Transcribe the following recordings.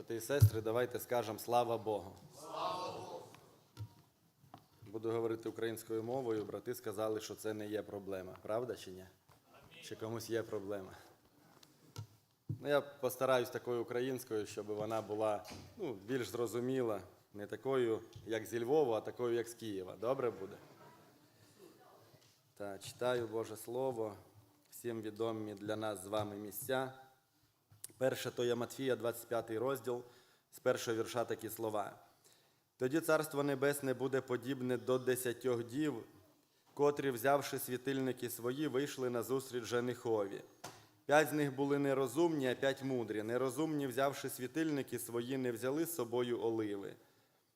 Брати і сестри, давайте скажемо слава Богу. Слава Богу! Буду говорити українською мовою. Брати сказали, що це не є проблема. Правда чи ні? Чи комусь є проблема? Ну, я постараюсь такою українською, щоб вона була ну, більш зрозуміла, не такою, як зі Львова, а такою, як з Києва. Добре буде? Так, читаю Боже Слово, всім відомі для нас з вами місця. Перше то є Матфія, 25 розділ, з першого вірша такі слова. Тоді Царство Небесне буде подібне до десятьох дів, котрі, взявши світильники свої, вийшли на зустріч женихові. П'ять з них були нерозумні, а п'ять мудрі. Нерозумні, взявши світильники свої, не взяли з собою оливи.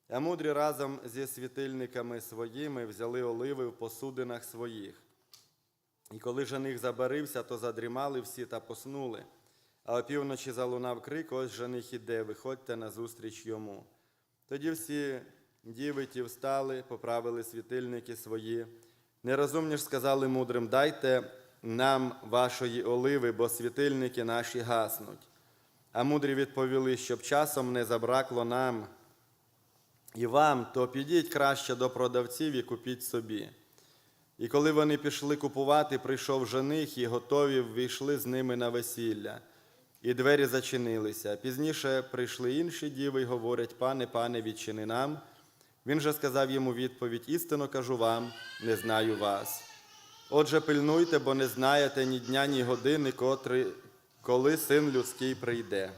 А мудрі разом зі світильниками своїми взяли оливи в посудинах своїх. І коли жених забарився, то задрімали всі та поснули. А опівночі залунав крик, ось жених іде, виходьте назустріч йому. Тоді всі дівиті встали, поправили світильники свої. Нерозумні ж сказали мудрим, дайте нам вашої оливи, бо світильники наші гаснуть. А мудрі відповіли, щоб часом не забракло нам і вам, то підіть краще до продавців і купіть собі. І коли вони пішли купувати, прийшов жених, і готові ввійшли з ними на весілля. І двері зачинилися. Пізніше прийшли інші діви й говорять, пане, пане, відчини нам. Він же сказав йому відповідь: істинно кажу вам, не знаю вас. Отже, пильнуйте, бо не знаєте ні дня, ні години, котрий, коли син людський прийде.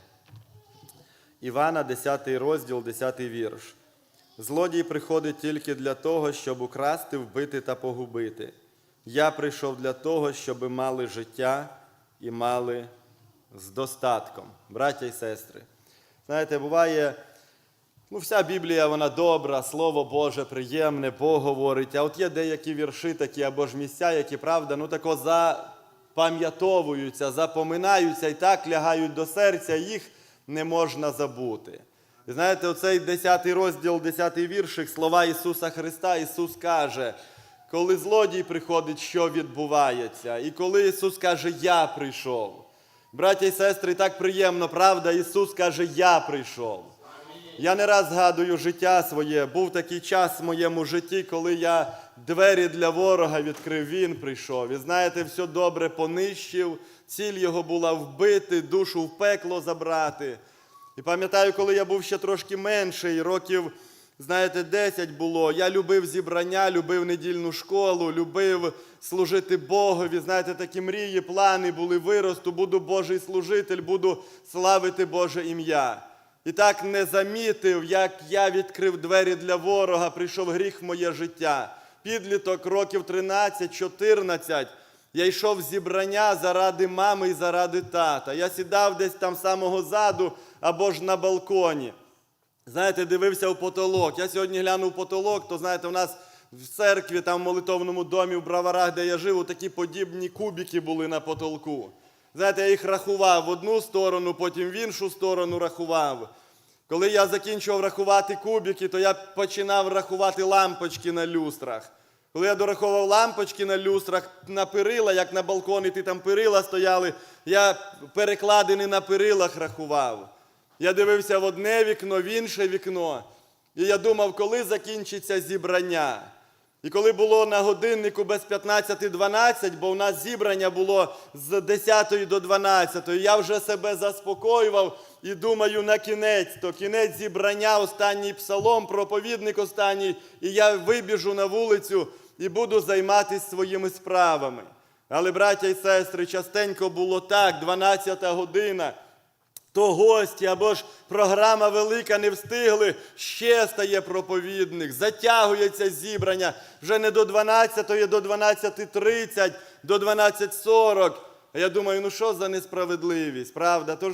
Івана, 10 розділ, 10 вірш. Злодій приходить тільки для того, щоб украсти, вбити та погубити. Я прийшов для того, щоб мали життя і мали з достатком, браття і сестри. Знаєте, буває, ну, вся Біблія вона добра, Слово Боже приємне, Бог говорить. А от є деякі вірші такі або ж місця, які правда, ну тако запам'ятовуються, запоминаються і так лягають до серця, їх не можна забути. І знаєте, оцей 10 розділ, 10 віршик, слова Ісуса Христа, Ісус каже, коли злодій приходить, що відбувається? І коли Ісус каже, Я прийшов. Браття і сестри, так приємно, правда, Ісус каже, Я прийшов. Я не раз згадую життя своє. Був такий час в моєму житті, коли я двері для ворога відкрив, він прийшов. І знаєте, все добре понищив. Ціль його була вбити, душу в пекло забрати. І пам'ятаю, коли я був ще трошки менший, років, знаєте, 10 було. Я любив зібрання, любив недільну школу, любив служити Богові. Знаєте, такі мрії, плани були виросту, буду Божий служитель, буду славити Боже ім'я. І так не замітив, як я відкрив двері для ворога, прийшов гріх в моє життя. Підліток років 13-14. Я йшов зібрання заради мами і заради тата. Я сідав десь там самого заду або ж на балконі. Знаєте, дивився в потолок. Я сьогодні глянув потолок, то знаєте, у нас в церкві, там в молитовному домі, в браварах, де я жив, такі подібні кубики були на потолку. Знаєте, я їх рахував в одну сторону, потім в іншу сторону рахував. Коли я закінчував рахувати кубики, то я починав рахувати лампочки на люстрах. Коли я дораховував лампочки на люстрах, на перила, як на балконі, ти там перила стояли, я перекладини на перилах рахував. Я дивився в одне вікно, в інше вікно. І я думав, коли закінчиться зібрання. І коли було на годиннику без 15-12, бо у нас зібрання було з 10 до 12, я вже себе заспокоював і думаю, на кінець, то кінець зібрання, останній псалом, проповідник останній, і я вибіжу на вулицю і буду займатися своїми справами. Але, браття і сестри, частенько було так, 12 година то гості або ж програма велика не встигли, ще стає проповідник, затягується зібрання вже не до 12, до 12.30, до 12.40. А я думаю, ну що за несправедливість, правда? Тож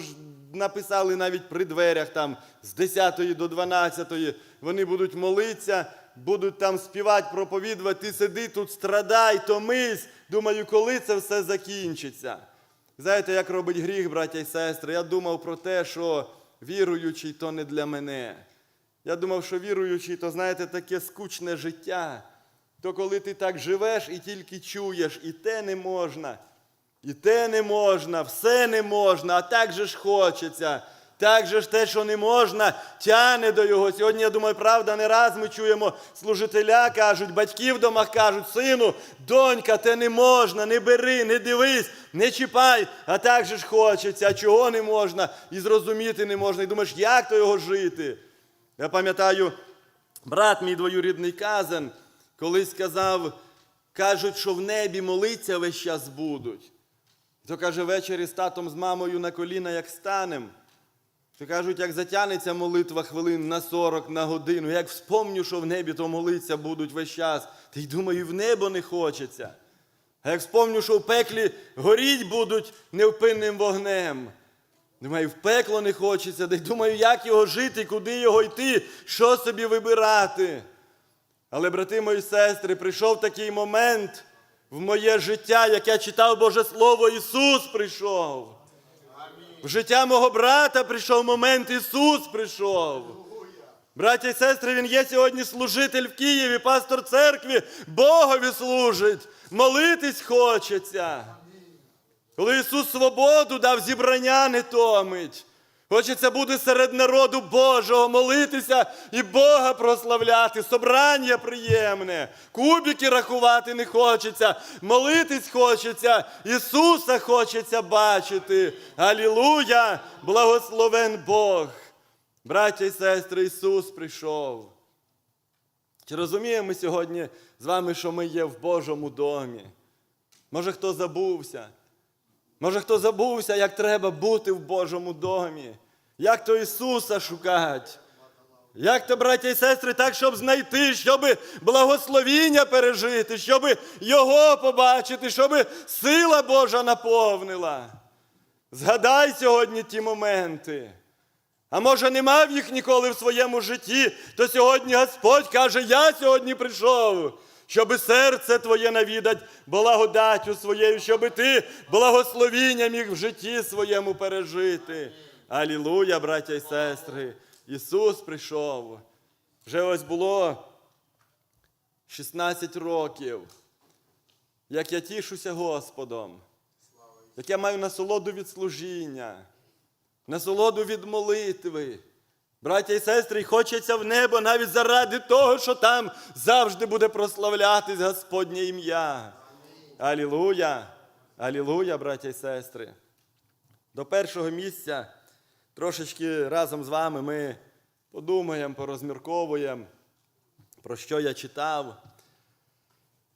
написали навіть при дверях там з 10 до 12 вони будуть молитися, будуть там співати, проповідувати, ти сиди тут, страдай, томись. Думаю, коли це все закінчиться. Знаєте, як робить гріх, браття і сестри? Я думав про те, що віруючий то не для мене. Я думав, що віруючий, то, знаєте, таке скучне життя. То коли ти так живеш і тільки чуєш, і те не можна, і те не можна, все не можна, а так же ж хочеться. Так же ж те, що не можна, тяне до його. Сьогодні, я думаю, правда, не раз ми чуємо служителя, кажуть, батьки в домах кажуть, сину, донька, те не можна, не бери, не дивись, не чіпай, а так же ж хочеться, чого не можна, і зрозуміти не можна. І думаєш, як то його жити? Я пам'ятаю, брат мій двоюрідний казан, колись сказав, кажуть, що в небі молиться весь час будуть. То каже, ввечері з татом з мамою на коліна, як станем. То кажуть, як затягнеться молитва хвилин на 40, на годину, як вспомню, що в небі, то молиться будуть весь час. Та й думаю, в небо не хочеться. А як вспомню, що в пеклі горіть будуть невпинним вогнем. Думаю, в пекло не хочеться, та й думаю, як його жити, куди його йти, що собі вибирати. Але, брати мої сестри, прийшов такий момент в моє життя, як я читав Боже Слово, Ісус прийшов. В життя мого брата прийшов момент, Ісус прийшов. Браття і сестри, Він є сьогодні служитель в Києві, пастор церкви, Богові служить, молитись хочеться. Коли Ісус свободу дав, зібрання не томить. Хочеться бути серед народу Божого, молитися і Бога прославляти, собрання приємне, кубики рахувати не хочеться, молитись хочеться, Ісуса хочеться бачити. Алілуя! Благословен Бог! Браття і сестри, Ісус прийшов. Чи розуміємо ми сьогодні з вами, що ми є в Божому домі? Може, хто забувся? Може, хто забувся, як треба бути в Божому домі, як то Ісуса шукати. Як то, браття і сестри, так, щоб знайти, щоб благословіння пережити, щоб Його побачити, щоб сила Божа наповнила. Згадай сьогодні ті моменти. А може, не мав їх ніколи в своєму житті, то сьогодні Господь каже, я сьогодні прийшов, щоб серце твоє навідать благодаттю своєю, щоб ти благословіння міг в житті своєму пережити. Алілуя, браття і сестри! Ісус прийшов. Вже ось було 16 років, як я тішуся Господом, як я маю насолоду від служіння насолоду від молитви. Браття і сестри, хочеться в небо навіть заради того, що там завжди буде прославлятись Господнє ім'я. Алілуя! Алілуя, браття і сестри. До першого місця трошечки разом з вами ми подумаємо, порозмірковуємо, про що я читав.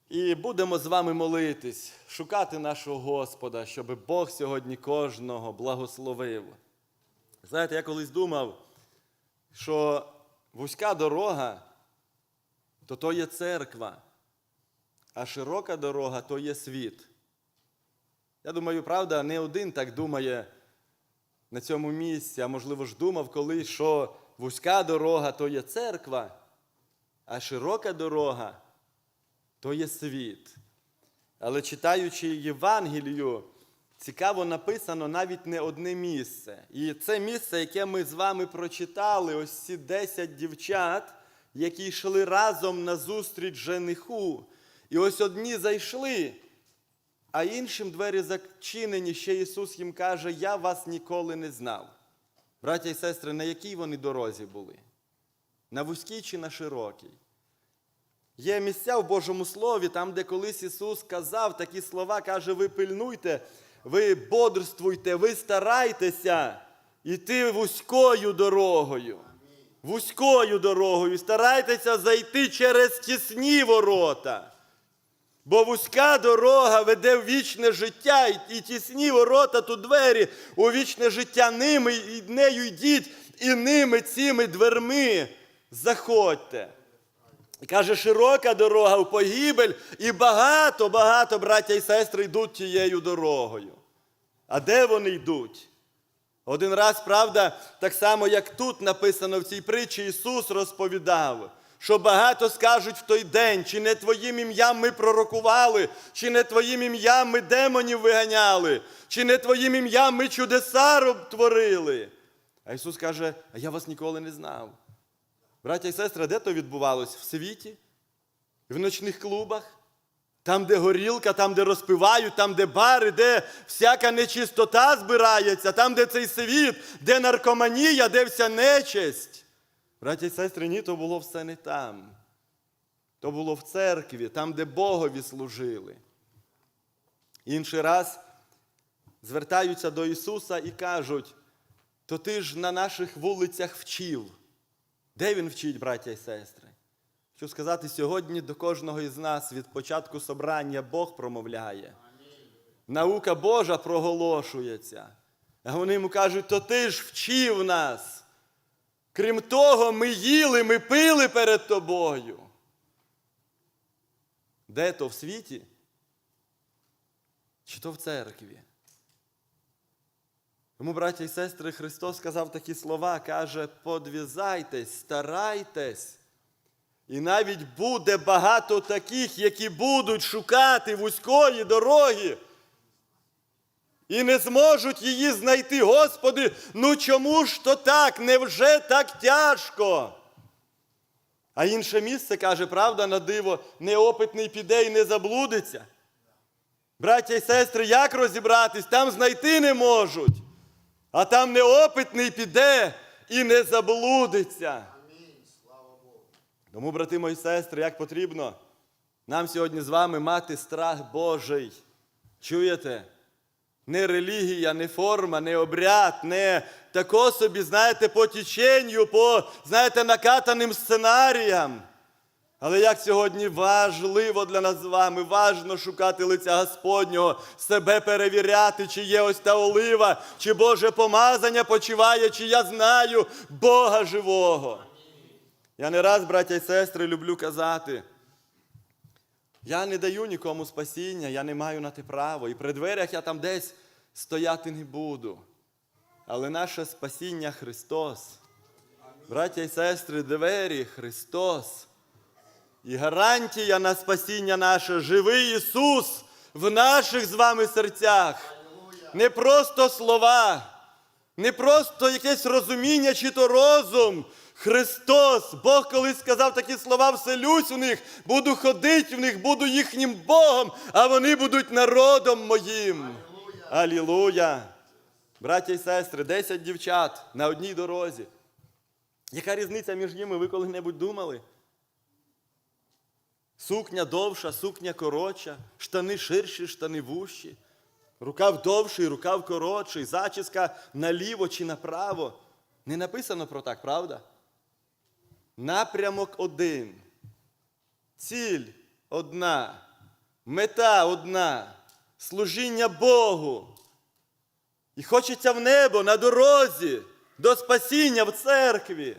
І будемо з вами молитись, шукати нашого Господа, щоб Бог сьогодні кожного благословив. Знаєте, я колись думав, що вузька дорога то то є церква, а широка дорога то є світ. Я думаю, правда, не один так думає на цьому місці, а можливо ж думав колись, що вузька дорога то є церква, а широка дорога то є світ. Але читаючи Євангелію, цікаво написано навіть не одне місце. І це місце, яке ми з вами прочитали, ось ці 10 дівчат, які йшли разом на зустріч жениху. І ось одні зайшли, а іншим двері зачинені, ще Ісус їм каже, я вас ніколи не знав. Браття і сестри, на якій вони дорозі були? На вузькій чи на широкій? Є місця в Божому Слові, там, де колись Ісус казав такі слова, каже, ви пильнуйте, ви бодрствуйте, ви старайтеся йти вузькою дорогою. Вузькою дорогою. Старайтеся зайти через тісні ворота. Бо вузька дорога веде в вічне життя, і- тісні ворота тут двері у вічне життя ними, і нею йдіть, і ними цими дверми заходьте. Каже, широка дорога в погибель, і багато, багато браття і сестри йдуть тією дорогою. А де вони йдуть? Один раз, правда, так само, як тут написано в цій притчі, Ісус розповідав, що багато скажуть в той день, чи не Твоїм ім'ям ми пророкували, чи не Твоїм ім'ям ми демонів виганяли, чи не Твоїм ім'ям ми чудеса творили. А Ісус каже, а я вас ніколи не знав. Браття і сестри, де то відбувалось? В світі? В ночних клубах? Там, де горілка, там, де розпивають, там, де бари, де всяка нечистота збирається, там, де цей світ, де наркоманія, де вся нечисть. Браті і сестри, ні, то було все не там. То було в церкві, там, де Богові служили. Інший раз звертаються до Ісуса і кажуть, то ти ж на наших вулицях вчив. Де він вчить, браття і сестри? Що сказати, сьогодні до кожного із нас від початку собрання Бог промовляє. Наука Божа проголошується. А вони йому кажуть, то ти ж вчив нас. Крім того, ми їли, ми пили перед тобою. Де то в світі? Чи то в церкві? Тому, браття і сестри, Христос сказав такі слова, каже, подвізайтесь, старайтесь. І навіть буде багато таких, які будуть шукати вузької дороги. І не зможуть її знайти. Господи, ну чому ж то так? Невже так тяжко? А інше місце каже, правда, на диво, неопитний піде і не заблудиться. Браття і сестри, як розібратись? Там знайти не можуть. А там неопитний піде і не заблудиться. Тому, брати мої сестри, як потрібно нам сьогодні з вами мати страх Божий. Чуєте? Не релігія, не форма, не обряд, не тако собі, знаєте, по теченню, по, знаєте, накатаним сценаріям. Але як сьогодні важливо для нас з вами, важно шукати лиця Господнього, себе перевіряти, чи є ось та олива, чи Боже помазання почиває, чи я знаю Бога живого. Я не раз, браття і сестри, люблю казати. Я не даю нікому спасіння, я не маю на те право. І при дверях я там десь стояти не буду. Але наше спасіння Христос. Браття і сестри, двері Христос. І гарантія на спасіння наше живий Ісус в наших з вами серцях. Не просто слова, не просто якесь розуміння чи то розум. Христос, Бог колись сказав такі слова, вселюсь у них, буду ходити в них, буду їхнім Богом, а вони будуть народом моїм. Алілуя! Браття і сестри, 10 дівчат на одній дорозі. Яка різниця між ними? Ви коли-небудь думали? Сукня довша, сукня коротша, штани ширші, штани вущі, рукав довший, рукав коротший, зачіска наліво чи направо. Не написано про так, правда? Напрямок один. Ціль одна. Мета одна. Служіння Богу. І хочеться в небо на дорозі, до спасіння в церкві.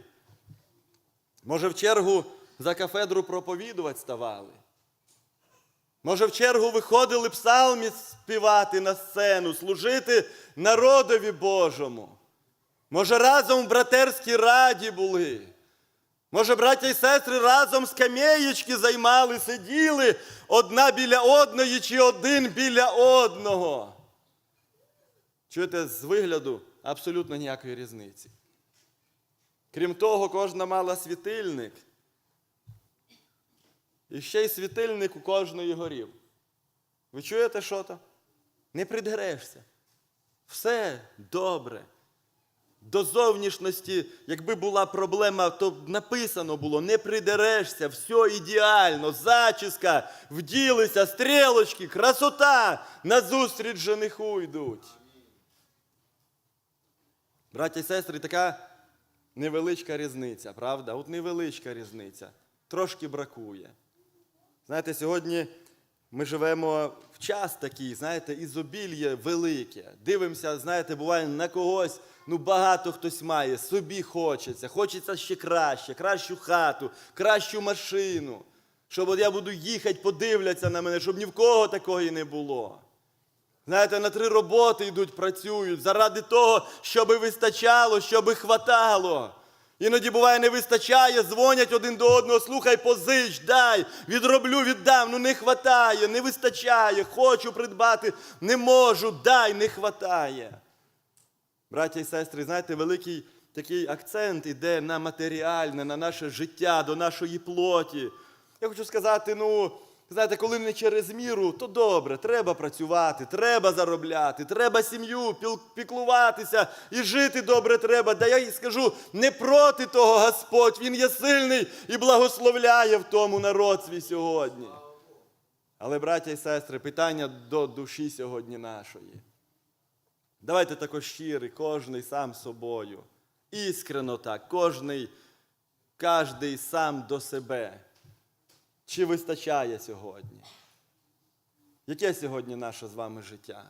Може, в чергу за кафедру проповідувати ставали. Може, в чергу виходили псалмі співати на сцену, служити народові Божому. Може, разом в братерській раді були. Може, браття і сестри разом з скам'єєчки займали, сиділи одна біля одної чи один біля одного. Чуєте, з вигляду абсолютно ніякої різниці. Крім того, кожна мала світильник. І ще й світильник у кожної горів. Ви чуєте що то? Не придерешся. Все добре. До зовнішності, якби була проблема, то написано було, не придерешся, все ідеально, зачіска, вділися, стрілочки, красота, назустріч жениху йдуть. Браття і сестри, така невеличка різниця, правда? От невеличка різниця. Трошки бракує. Знаєте, сьогодні ми живемо в час такий, знаєте, ізобілля велике. Дивимося, знаєте, буває на когось, ну багато хтось має, собі хочеться, хочеться ще краще, кращу хату, кращу машину. Щоб от я буду їхати, подивляться на мене, щоб ні в кого такого і не було. Знаєте, на три роботи йдуть, працюють заради того, щоби вистачало, щоби хватало. Іноді буває, не вистачає, дзвонять один до одного, слухай, позич, дай, відроблю, віддам. Ну не хватає, не вистачає, хочу придбати, не можу, дай, не хватає. Браття і сестри, знаєте, великий такий акцент іде на матеріальне, на наше життя, до нашої плоті. Я хочу сказати, ну, Знаєте, коли не через міру, то добре, треба працювати, треба заробляти, треба сім'ю піклуватися і жити добре треба. Да я їй скажу, не проти того Господь, Він є сильний і благословляє в тому народ свій сьогодні. Але, браття і сестри, питання до душі сьогодні нашої. Давайте також щирі, кожний сам собою. Іскрено так, кожний, кожний сам до себе. Чи вистачає сьогодні? Яке сьогодні наше з вами життя?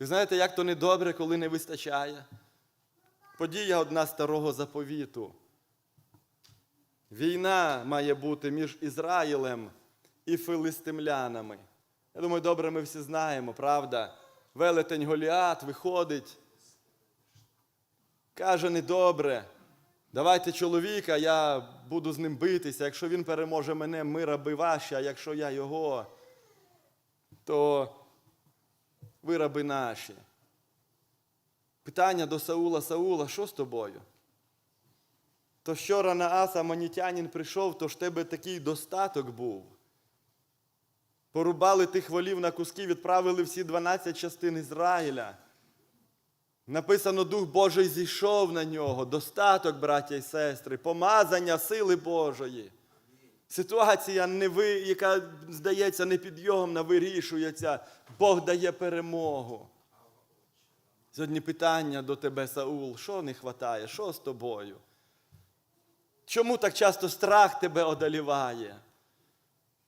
Ви знаєте, як то недобре, коли не вистачає? Подія одна старого заповіту. Війна має бути між Ізраїлем і филистимлянами. Я думаю, добре, ми всі знаємо, правда? Велетень Голіат виходить, каже недобре. Давайте чоловіка, я буду з ним битися. Якщо він переможе мене, ми раби ваші, а якщо я його, то ви раби наші. Питання до Саула Саула, що з тобою? То вчора на Аса Манітянин прийшов, то ж тебе такий достаток був. Порубали тих волів на куски, відправили всі 12 частин Ізраїля. Написано, Дух Божий зійшов на нього, достаток, браття і сестри, помазання сили Божої. Ситуація, не ви, яка здається непідйомна, вирішується. Бог дає перемогу. Сьогодні питання до тебе, Саул, що не вистачає, що з тобою? Чому так часто страх тебе одоліває?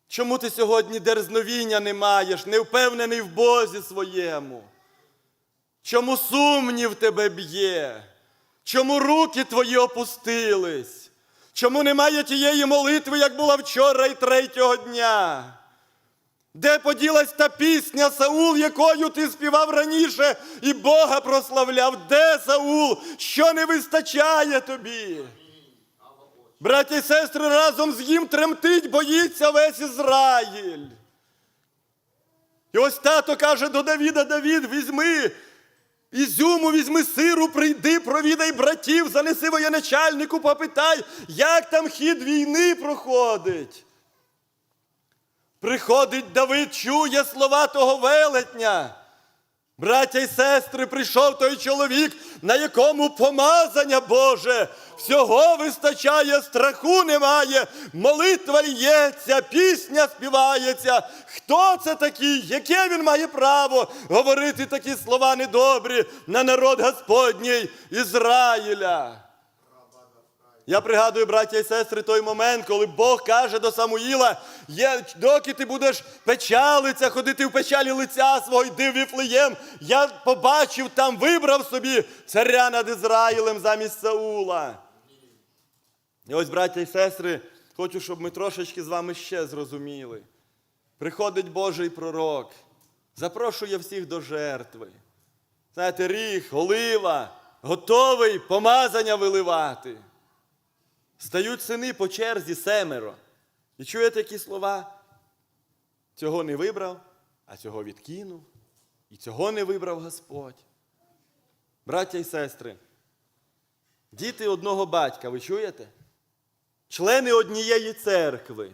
Чому ти сьогодні дерзновіння не маєш, не впевнений в Бозі своєму? Чому сумнів тебе б'є? Чому руки твої опустились? Чому немає тієї молитви, як була вчора і третього дня? Де поділась та пісня, Саул, якою ти співав раніше і Бога прославляв? Де Саул? Що не вистачає тобі? Браті і сестри, разом з їм тремтить, боїться весь Ізраїль. І ось тато каже до Давіда: Давід, візьми ізюму, візьми сиру, прийди, провідай братів, занеси воєначальнику, попитай, як там хід війни проходить. Приходить Давид, чує слова того велетня. Браття і сестри, прийшов той чоловік, на якому помазання Боже. Всього вистачає, страху немає, молитва лється, пісня співається. Хто це такий? Яке він має право говорити такі слова недобрі на народ Господній Ізраїля? Я пригадую, браття і сестри, той момент, коли Бог каже до Самуїла, є, доки ти будеш печалиться, ходити в печалі лиця свого, йди в Віфлеєм, я побачив там, вибрав собі царя над Ізраїлем замість Саула. І ось, браття і сестри, хочу, щоб ми трошечки з вами ще зрозуміли. Приходить Божий пророк, запрошує всіх до жертви. Знаєте, ріг, олива, готовий помазання виливати. Стають сини по черзі семеро. І чуєте які слова? Цього не вибрав, а цього відкинув. І цього не вибрав Господь. Браття і сестри, діти одного батька, ви чуєте? Члени однієї церкви.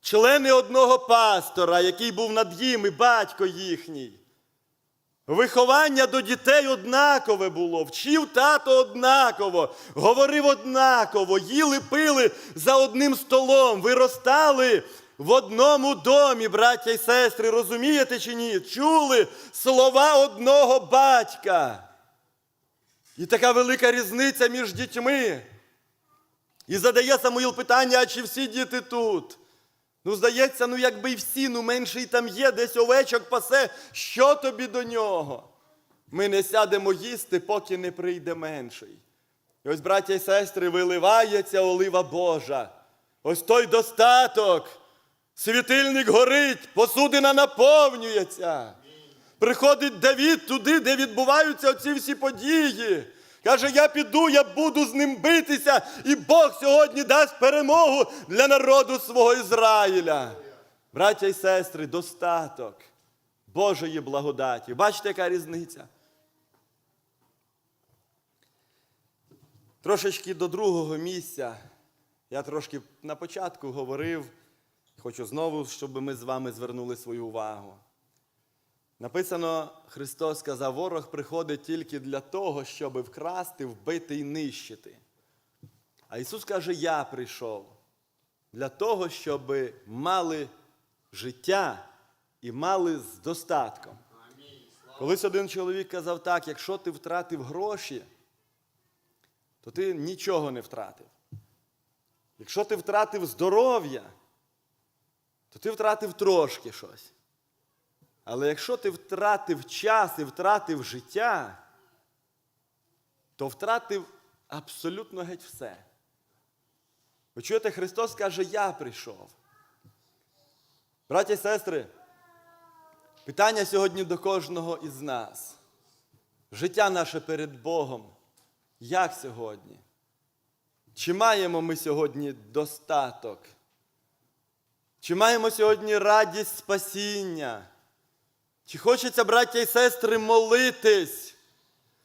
Члени одного пастора, який був над їм, і батько їхній. Виховання до дітей однакове було, вчив тато однаково, говорив однаково, їли пили за одним столом, виростали в одному домі, браття і сестри, розумієте чи ні? Чули слова одного батька. І така велика різниця між дітьми. І задає Самуїл питання, а чи всі діти тут? Ну, здається, ну якби й всі, ну менший там є, десь овечок пасе, що тобі до нього? Ми не сядемо їсти, поки не прийде менший. І ось, браття і сестри, виливається олива Божа. Ось той достаток. Світильник горить, посудина наповнюється. Приходить Давід туди, де відбуваються оці всі події. Каже, я піду, я буду з ним битися, і Бог сьогодні дасть перемогу для народу свого Ізраїля. Браття і сестри, достаток Божої благодаті. Бачите, яка різниця? Трошечки до другого місця. Я трошки на початку говорив, хочу знову, щоб ми з вами звернули свою увагу. Написано, Христос сказав, ворог приходить тільки для того, щоб вкрасти, вбити і нищити. А Ісус каже, я прийшов для того, щоб мали життя і мали з достатком. Колись один чоловік казав так, якщо ти втратив гроші, то ти нічого не втратив. Якщо ти втратив здоров'я, то ти втратив трошки щось. Але якщо ти втратив час і втратив життя, то втратив абсолютно геть все. Ви чуєте, Христос каже, я прийшов. Браті і сестри, питання сьогодні до кожного із нас. Життя наше перед Богом. Як сьогодні? Чи маємо ми сьогодні достаток? Чи маємо сьогодні радість спасіння? Чи хочеться, браття і сестри, молитись?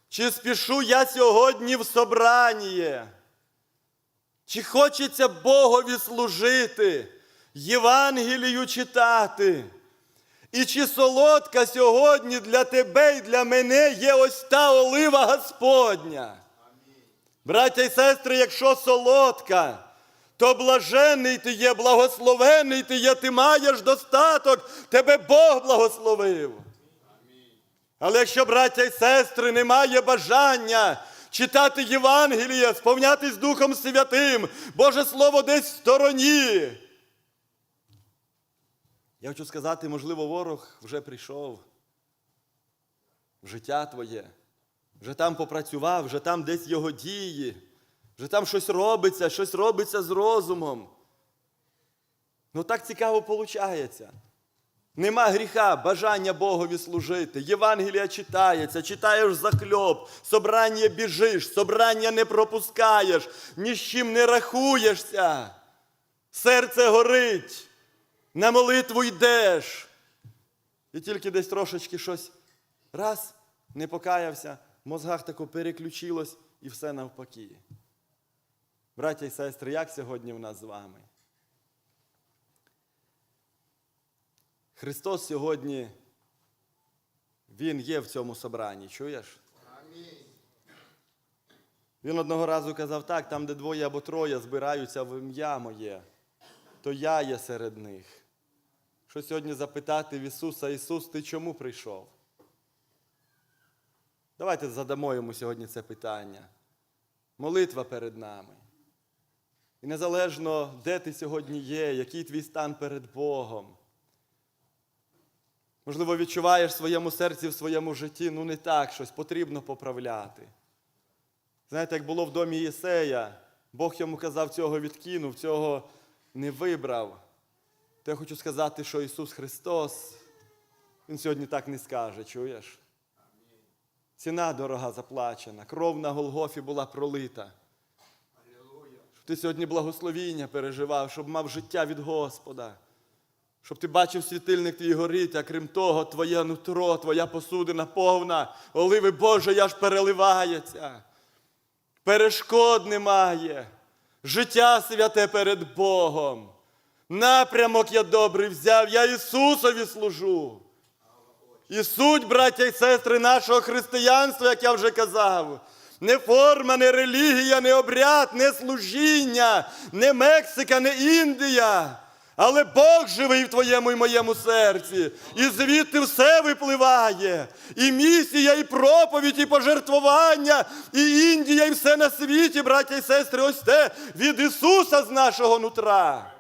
Чи спішу я сьогодні в собрання? Чи хочеться Богові служити, Євангелію читати? І чи солодка сьогодні для тебе і для мене є ось та олива Господня? Браття і сестри, якщо солодка, то блажений ти є, благословений ти є, ти маєш достаток, тебе Бог благословив. Але якщо, браття і сестри, немає бажання читати Євангеліє, сповнятись Духом Святим, Боже Слово десь в стороні. Я хочу сказати, можливо, ворог вже прийшов в життя твоє, вже там попрацював, вже там десь його дії, вже там щось робиться, щось робиться з розумом. Ну так цікаво виходить. Нема гріха, бажання Богові служити. Євангелія читається, читаєш захльоп, собрання біжиш, собрання не пропускаєш, ні з чим не рахуєшся. Серце горить, на молитву йдеш. І тільки десь трошечки щось раз, не покаявся, в мозгах тако переключилось і все навпаки. Браття і сестри, як сьогодні в нас з вами? Христос сьогодні, Він є в цьому собранні, чуєш? Він одного разу казав так, там, де двоє або троє збираються в ім'я моє, то я є серед них. Що сьогодні запитати в Ісуса, Ісус, ти чому прийшов? Давайте задамо йому сьогодні це питання. Молитва перед нами. І незалежно, де ти сьогодні є, який твій стан перед Богом. Можливо, відчуваєш в своєму серці, в своєму житті, ну не так щось потрібно поправляти. Знаєте, як було в домі Єсея, Бог йому казав, цього відкинув, цього не вибрав. То я хочу сказати, що Ісус Христос, Він сьогодні так не скаже, чуєш? Ціна дорога заплачена, кров на Голгофі була пролита. Ти сьогодні благословіння переживав, щоб мав життя від Господа. Щоб ти бачив світильник твій горить, а крім того, твоє нутро, твоя посудина повна, оливи Боже, я ж переливається. Перешкод немає. Життя святе перед Богом. Напрямок я добрий взяв, я Ісусові служу. І суть, браття і сестри, нашого християнства, як я вже казав, не форма, не релігія, не обряд, не служіння, не Мексика, не Індія. Але Бог живий в твоєму і моєму серці. І звідти все випливає. І місія, і проповідь, і пожертвування, і Індія, і все на світі, браття і сестри, ось те від Ісуса з нашого нутра.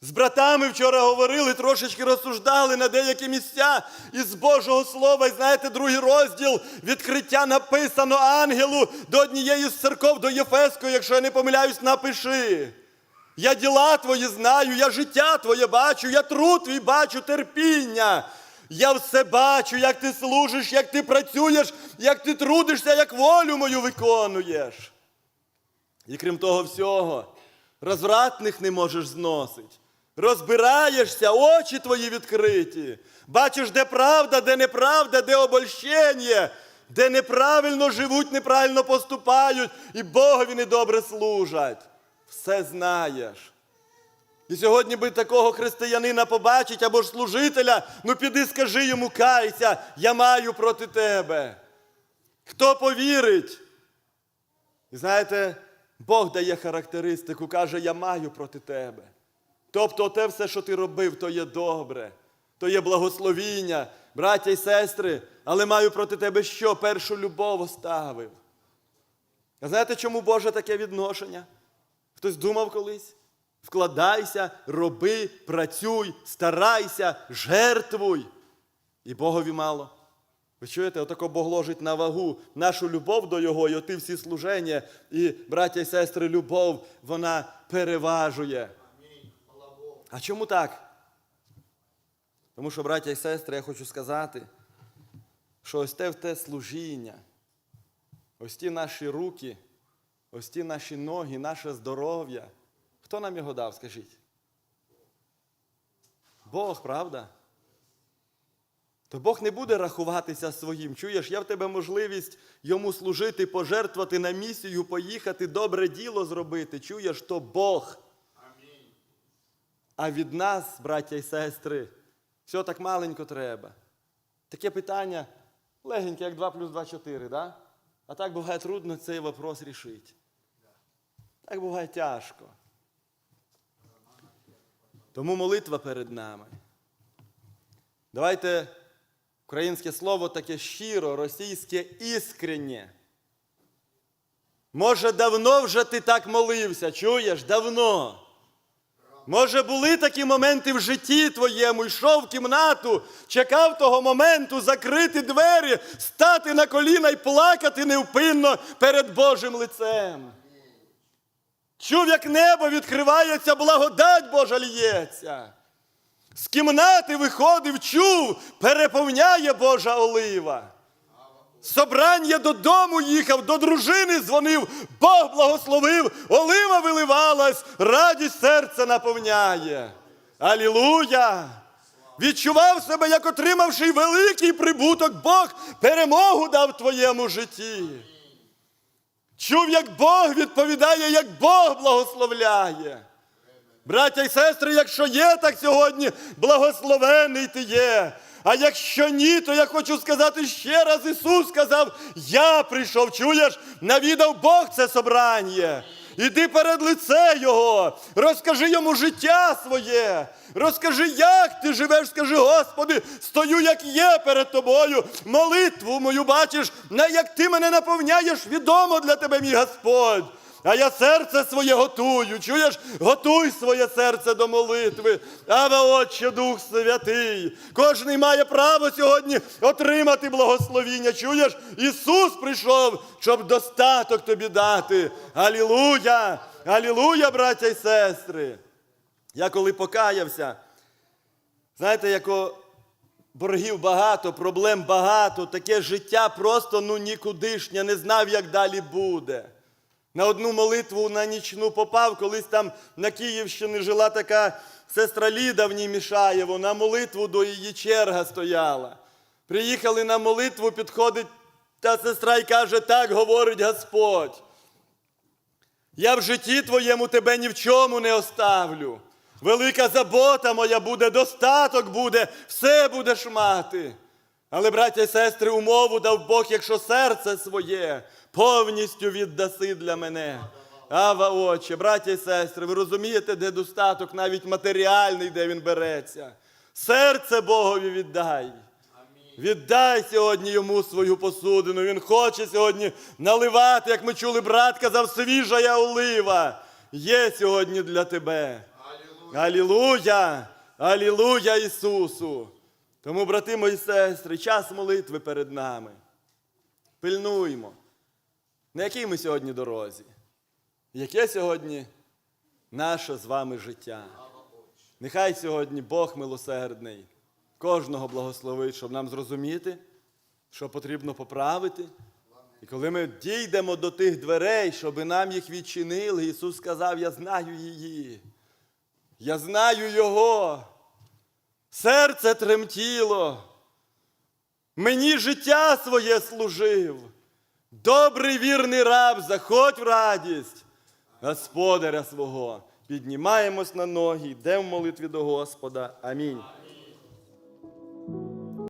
З братами вчора говорили, трошечки розсуждали на деякі місця із Божого Слова. І знаєте, другий розділ відкриття написано ангелу до однієї з церков, до Єфеської, якщо я не помиляюсь, напиши. Я діла твої знаю, я життя твоє бачу, я труд твій бачу, терпіння. Я все бачу, як ти служиш, як ти працюєш, як ти трудишся, як волю мою виконуєш. І крім того всього, розвратних не можеш зносити. Розбираєшся, очі твої відкриті. Бачиш, де правда, де неправда, де обольщення, де неправильно живуть, неправильно поступають і Богові недобре служать. все знаєш. І сьогодні би такого християнина побачить або ж служителя, ну піди скажи йому, кайся, я маю проти тебе. Хто повірить? І знаєте, Бог дає характеристику, каже, я маю проти тебе. Тобто те все, що ти робив, то є добре, то є благословіння, браття і сестри, але маю проти тебе що? Першу любов оставив. А знаєте, чому Боже таке відношення? Хтось думав колись? Вкладайся, роби, працюй, старайся, жертвуй. І Богові мало. Ви чуєте, отако Бог ложить на вагу нашу любов до Його, і оти всі служення, і, браття і сестри, любов, вона переважує. А чому так? Тому що, браття і сестри, я хочу сказати, що ось те в те служіння, ось ті наші руки, ось ті наші ноги, наше здоров'я. Хто нам його дав, скажіть? Бог, правда? То Бог не буде рахуватися своїм. Чуєш, я в тебе можливість йому служити, пожертвувати на місію, поїхати, добре діло зробити. Чуєш, то Бог. А від нас, браття і сестри, все так маленько треба. Таке питання легеньке, як 2 плюс 2 4, да? А так буває трудно цей вопрос рішити. Так буває тяжко. Тому молитва перед нами. Давайте українське слово таке щиро, російське іскреннє. Може, давно вже ти так молився, чуєш? Давно. Може, були такі моменти в житті твоєму, йшов в кімнату, чекав того моменту закрити двері, стати на коліна і плакати невпинно перед Божим лицем. Чув, як небо відкривається, благодать Божа лється. З кімнати виходив, чув, переповняє Божа олива. Собрання додому їхав, до дружини дзвонив, Бог благословив, олива виливалась, радість серця наповняє. Алілуя! Відчував себе, як отримавши великий прибуток, Бог перемогу дав твоєму житті. Чув, як Бог відповідає, як Бог благословляє. Браття і сестри, якщо є так сьогодні, благословений ти є. А якщо ні, то я хочу сказати ще раз, Ісус сказав, я прийшов, чуєш, навідав Бог це собрання. Іди перед лице Його, розкажи йому життя своє, розкажи, як ти живеш, скажи, Господи, стою, як є перед тобою, молитву мою бачиш, на як ти мене наповняєш, відомо для тебе, мій Господь. А я серце своє готую. Чуєш? Готуй своє серце до молитви. Ава, Отче, Дух Святий. Кожний має право сьогодні отримати благословіння. Чуєш? Ісус прийшов, щоб достаток тобі дати. Алілуя! Алілуя, браття і сестри. Я коли покаявся, знаєте, яко боргів багато, проблем багато, таке життя просто ну нікудишнє, не знав, як далі буде. На одну молитву на нічну попав, колись там на Київщині жила така сестра Ліда в ній Мішаєво, на молитву до її черга стояла. Приїхали на молитву, підходить та сестра і каже, так говорить Господь. Я в житті твоєму тебе ні в чому не оставлю. Велика забота моя буде, достаток буде, все будеш мати. Але, браття і сестри, умову дав Бог, якщо серце своє повністю віддаси для мене. Ава, Отче, браття і сестри, ви розумієте, де достаток, навіть матеріальний, де він береться. Серце Богові віддай. Віддай сьогодні йому свою посудину. Він хоче сьогодні наливати, як ми чули, брат казав, свіжа олива. Є сьогодні для тебе. Алілуя! Алілуя Ісусу! Тому, брати мої сестри, час молитви перед нами. Пильнуймо. На якій ми сьогодні дорозі? Яке сьогодні наше з вами життя? Нехай сьогодні Бог милосердний, кожного благословить, щоб нам зрозуміти, що потрібно поправити. І коли ми дійдемо до тих дверей, щоб нам їх відчинили, Ісус сказав: Я знаю її. Я знаю Його. Серце тремтіло. Мені життя своє служив. Добрий вірний раб, заходь в радість. Господаря свого. Піднімаємось на ноги, йдемо в молитві до Господа. Амінь.